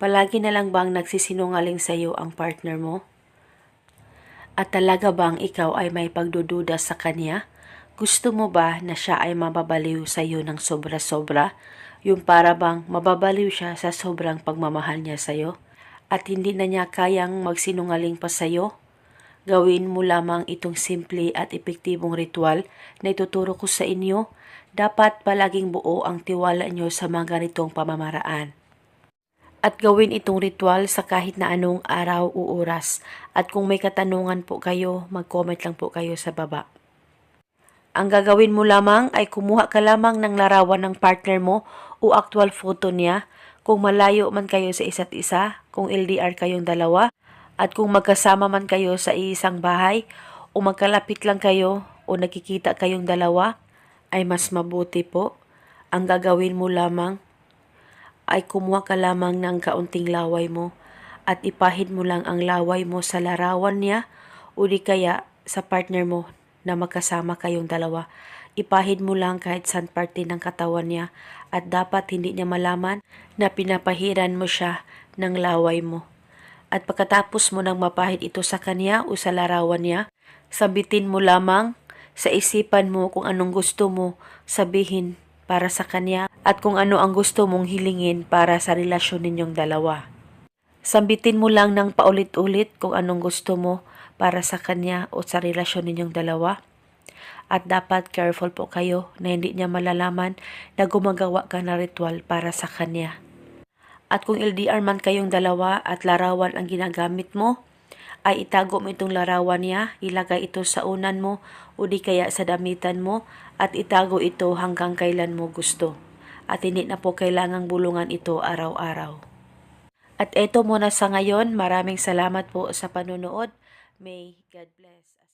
Palagi na lang bang nagsisinungaling sa iyo ang partner mo? At talaga bang ikaw ay may pagdududa sa kanya? Gusto mo ba na siya ay mababaliw sa iyo ng sobra-sobra? Yung para bang mababaliw siya sa sobrang pagmamahal niya sa iyo? At hindi na niya kayang magsinungaling pa sa iyo? Gawin mo lamang itong simple at epektibong ritual na ituturo ko sa inyo. Dapat palaging buo ang tiwala niyo sa mga ganitong pamamaraan. At gawin itong ritual sa kahit na anong araw o oras. At kung may katanungan po kayo, mag-comment lang po kayo sa baba. Ang gagawin mo lamang ay kumuha ka lamang ng larawan ng partner mo o actual photo niya kung malayo man kayo sa isa't isa, kung LDR kayong dalawa, at kung magkasama man kayo sa iisang bahay o magkalapit lang kayo o nakikita kayong dalawa, ay mas mabuti po. Ang gagawin mo lamang ay kumuha ka lamang ng kaunting laway mo at ipahid mo lang ang laway mo sa larawan niya o di kaya sa partner mo na magkasama kayong dalawa. Ipahid mo lang kahit saan parte ng katawan niya at dapat hindi niya malaman na pinapahiran mo siya ng laway mo. At pagkatapos mo nang mapahid ito sa kanya o sa larawan niya, sabitin mo lamang sa isipan mo kung anong gusto mo sabihin para sa kanya at kung ano ang gusto mong hilingin para sa relasyon ninyong dalawa. Sambitin mo lang ng paulit-ulit kung anong gusto mo para sa kanya o sa relasyon ninyong dalawa. At dapat careful po kayo na hindi niya malalaman na gumagawa ka na ritual para sa kanya. At kung LDR man kayong dalawa at larawan ang ginagamit mo, ay itago mo itong larawan niya, ilagay ito sa unan mo o di kaya sa damitan mo at itago ito hanggang kailan mo gusto. At hindi na po kailangang bulungan ito araw-araw. At eto muna sa ngayon, maraming salamat po sa panonood. May God bless.